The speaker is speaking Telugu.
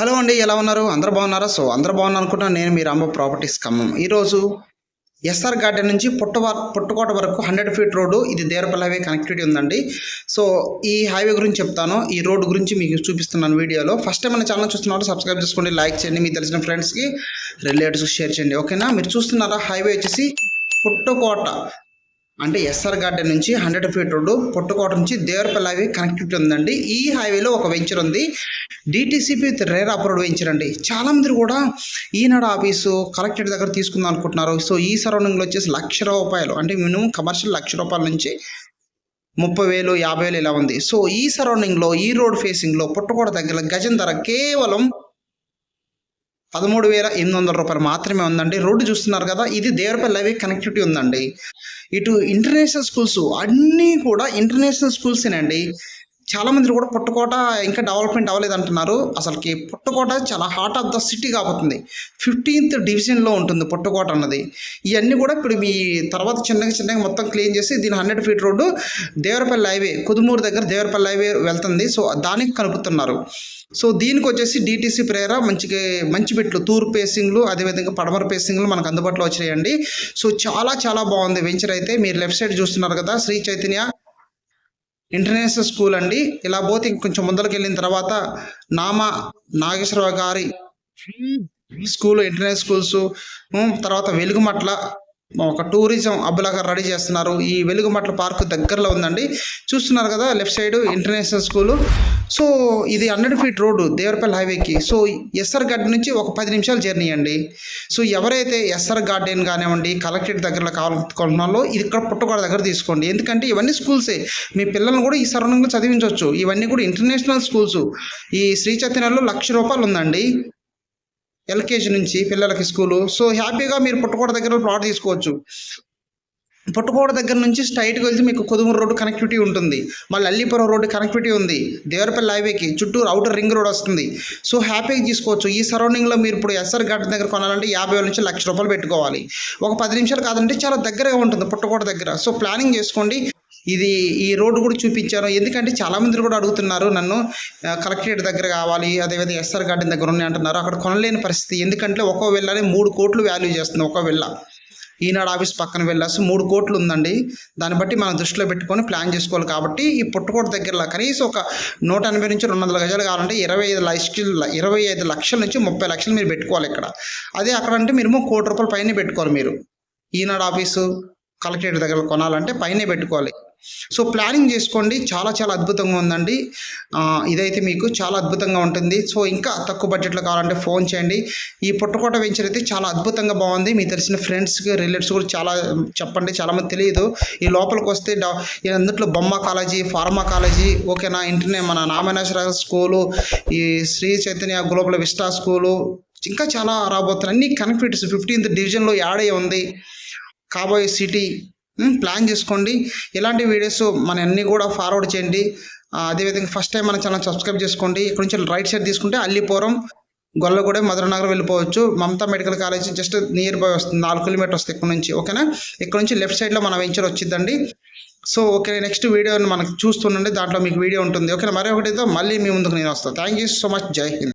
హలో అండి ఎలా ఉన్నారు? అందరు బాగున్నారా? సో అందరు బాగున్నారు అనుకుంటున్నా నేను మీ రాంబో ప్రాపర్టీస్ ఖమ్మం ఈరోజు ఎస్ఆర్ గార్డెన్ నుంచి పుట్టవ పుట్టకోట వరకు హండ్రెడ్ ఫీట్ రోడ్డు ఇది దేవరపల్లి హైవే కనెక్టివిటీ ఉందండి. సో ఈ హైవే గురించి చెప్తాను. ఈ రోడ్డు గురించి మీకు చూపిస్తున్నాను వీడియోలో. ఫస్ట్ టైం మన ఛానల్ చూస్తున్నారు సబ్స్క్రైబ్ చేసుకోండి లైక్ చేయండి. మీకు తెలిసిన ఫ్రెండ్స్కి రిలేటివ్స్కి షేర్ చేయండి. ఓకేనా? మీరు చూస్తున్నారా హైవే వచ్చేసి పుట్టకోట. అంటే ఎస్ఆర్ గార్డెన్ నుంచి హండ్రెడ్ ఫీట్ రోడ్డు పుట్టకోట నుంచి దేవరపల్లి హైవే కనెక్టివిటీ ఉందండి. ఈ హైవేలో ఒక వెంచర్ ఉంది. DTCP with RERA approved venture అండి. చాలామంది కూడా ఈనాడు ఆఫీసు కలెక్టరేట్ దగ్గర తీసుకుందాం అనుకుంటున్నారు. సో ఈ సరౌండింగ్లో వచ్చేసి లక్ష రూపాయలు అంటే మినిమం కమర్షియల్ లక్ష రూపాయల నుంచి ముప్పై వేలు యాభై వేలు ఇలా ఉంది. సో ఈ సరౌండింగ్లో ఈ రోడ్ ఫేసింగ్లో పుట్టకోట దగ్గర గజం ధర కేవలం పదమూడు వేల ఎనిమిది వందల రూపాయలు మాత్రమే ఉందండి. రోడ్డు చూస్తున్నారు కదా ఇది దేవరపల్లి హైవే కనెక్టివిటీ ఉందండి. ఇటు ఇంటర్నేషనల్ స్కూల్స్ అన్నీ కూడా ఇంటర్నేషనల్ స్కూల్సేనండి చాలా మంది కూడా పుట్టకోట ఇంకా డెవలప్మెంట్ అవ్వలేదు అంటున్నారు. అసలుకి పుట్టకోట చాలా హార్ట్ ఆఫ్ ద సిటీ కాబోతుంది. ఫిఫ్టీన్త్ డివిజన్లో ఉంటుంది పుట్టకోట అన్నది. ఇవన్నీ కూడా ఇప్పుడు మీ తర్వాత చిన్నగా చిన్నగా మొత్తం క్లీన్ చేసి దీని hundred feet road Devarapalli highway Kudumuru దగ్గర దేవరపల్లి హైవే వెళ్తుంది. సో దానికి కలుపుతున్నారు సో దీనికి వచ్చేసి డిటీసీ ప్రేర మంచిగా మంచి పెట్లు తూర్ పేసింగ్లు అదేవిధంగా పడమర పేసింగ్లు మనకు అందుబాటులో వచ్చాయండి సో చాలా చాలా బాగుంది. వెంచర్ అయితే మీరు లెఫ్ట్ సైడ్ చూస్తున్నారు కదా శ్రీ చైతన్య ఇంటర్నేషనల్ స్కూల్ అండి. ఇలా పోతే ఇంకొంచెం ముందరికి వెళ్ళిన తర్వాత నామ నాగేశ్వరరావు గారి స్కూల్ ఇంటర్నేషనల్ స్కూల్స్ తర్వాత వెలుగుమట్ల ఒక టూరిజం అబ్బులాగా రెడీ చేస్తున్నారు. ఈ వెలుగుమట్ల పార్క్ దగ్గరలో ఉందండి. చూస్తున్నారు కదా left side international school. So ఇది హండ్రెడ్ ఫీట్ రోడ్డు దేవరపల్లి హైవేకి. సో ఎస్ఆర్ గార్డెన్ నుంచి ఒక పది నిమిషాలు జర్నీ అండి. సో ఎవరైతే ఎస్ఆర్ గార్డెన్ కానివ్వండి కలెక్టరేట్ దగ్గరలో కావాలనుకుంటున్నారో ఇది ఇక్కడ పుట్టగోడ దగ్గర తీసుకోండి. ఎందుకంటే ఇవన్నీ స్కూల్సే. మీ పిల్లల్ని కూడా ఈ సరౌండింగ్లో చదివించవచ్చు. ఇవన్నీ కూడా ఇంటర్నేషనల్ స్కూల్స్. ఈ శ్రీ చైతన్యలో లక్ష రూపాయలు ఉందండి. ఎల్కేజీ నుంచి పిల్లలకి స్కూలు. సో హ్యాపీగా మీరు పుట్టకోట దగ్గర ప్లాట్ తీసుకోవచ్చు. పుట్టకోట దగ్గర నుంచి స్ట్రైట్గా వెళ్తే మీకు కొదుమూరు రోడ్డు కనెక్టివిటీ ఉంటుంది. మళ్ళీ అల్లీపురం రోడ్డు కనెక్టివిటీ ఉంది. దేవరపల్లి హైవేకి చుట్టూరు అవుటర్ రింగ్ రోడ్ వస్తుంది. సో హ్యాపీగా తీసుకోవచ్చు. ఈ సరౌండింగ్లో మీరు ఇప్పుడు ఎస్ఆర్ గార్డెన్ దగ్గర కొనాలంటే యాభై వేల నుంచి లక్ష రూపాయలు పెట్టుకోవాలి. ఒక పది నిమిషాలు కాదంటే చాలా దగ్గరగా ఉంటుంది పుట్టకోట దగ్గర. సో ప్లానింగ్ చేసుకోండి. ఇది ఈ రోడ్డు కూడా చూపించాను ఎందుకంటే చాలా మంది కూడా అడుగుతున్నారు నన్ను కలెక్టరేట్ దగ్గర కావాలి అదేవిధంగా ఎస్ఆర్ గార్డెన్ దగ్గర ఉన్నాయి అంటున్నారు. అక్కడ కొనలేని పరిస్థితి. ఎందుకంటే ఒక్కో వెళ్ళని మూడు కోట్లు వాల్యూ చేస్తుంది ఒక్కో వెళ్ళ. ఈనాడు ఆఫీస్ పక్కన వెళ్ళాల్సి మూడు కోట్లు ఉందండి. దాన్ని బట్టి మనం దృష్టిలో పెట్టుకొని ప్లాన్ చేసుకోవాలి కాబట్టి ఈ పుట్టకోట దగ్గరలో కనీసం ఒక నూట ఎనభై నుంచి రెండు వందల గజాలు కావాలంటే ఇరవై ఐదు లక్షలు ఇరవై ఐదు లక్షల నుంచి ముప్పై లక్షలు మీరు పెట్టుకోవాలి ఇక్కడ. అదే అక్కడ అంటే మినిమం కోటి రూపాయల పైన పెట్టుకోవాలి మీరు. ఈనాడు ఆఫీసు కలెక్టరేట్ దగ్గర కొనాలంటే పైనే పెట్టుకోవాలి. సో ప్లానింగ్ చేసుకోండి. చాలా చాలా అద్భుతంగా ఉందండి. ఇదైతే మీకు చాలా అద్భుతంగా ఉంటుంది. సో ఇంకా తక్కువ బడ్జెట్లో కావాలంటే ఫోన్ చేయండి. ఈ పుట్టకోట వెంచర్ అయితే చాలా అద్భుతంగా బాగుంది. మీ తెలిసిన ఫ్రెండ్స్కి రిలేటివ్స్ కూడా చాలా చెప్పండి. చాలామంది తెలియదు. ఈ లోపలికి వస్తే అందుట్లో బొమ్మ కాలేజీ ఫార్మా కాలేజీ ఓకేనా? ఇంటర్నే మన నామనేశ్వర స్కూలు ఈ Sri Chaitanya global vista school ఇంకా చాలా రాబోతున్నాయి. అన్ని కనెక్టివిటీస్ ఫిఫ్టీన్త్ డివిజన్లో యాడ్ ఉంది. కాబోయే సిటీ ప్లాన్ చేసుకోండి. ఇలాంటి వీడియోస్ మన అన్నీ కూడా ఫార్వర్డ్ చేయండి. అదేవిధంగా ఫస్ట్ టైం మన ఛానల్ సబ్స్క్రైబ్ చేసుకోండి. ఇక్కడ నుంచి రైట్ సైడ్ తీసుకుంటే అల్లిపురం గొల్లగూడెం మధురనగర్ వెళ్ళిపోవచ్చు. Mamata medical college just near by వస్తుంది. నాలుగు కిలోమీటర్ వస్తుంది ఇక్కడ నుంచి ఓకేనా? ఇక్కడ నుంచి లెఫ్ట్ సైడ్లో మన వెంచర్ వచ్చిందండి. సో ఓకే నెక్స్ట్ వీడియోని మనకు చూస్తుండండి దాంట్లో మీకు వీడియో ఉంటుంది. ఓకేనా? మరొకటితో మళ్ళీ మీ ముందుకు నేను వస్తాను థ్యాంక్ యూ సో మచ్ జై హింద్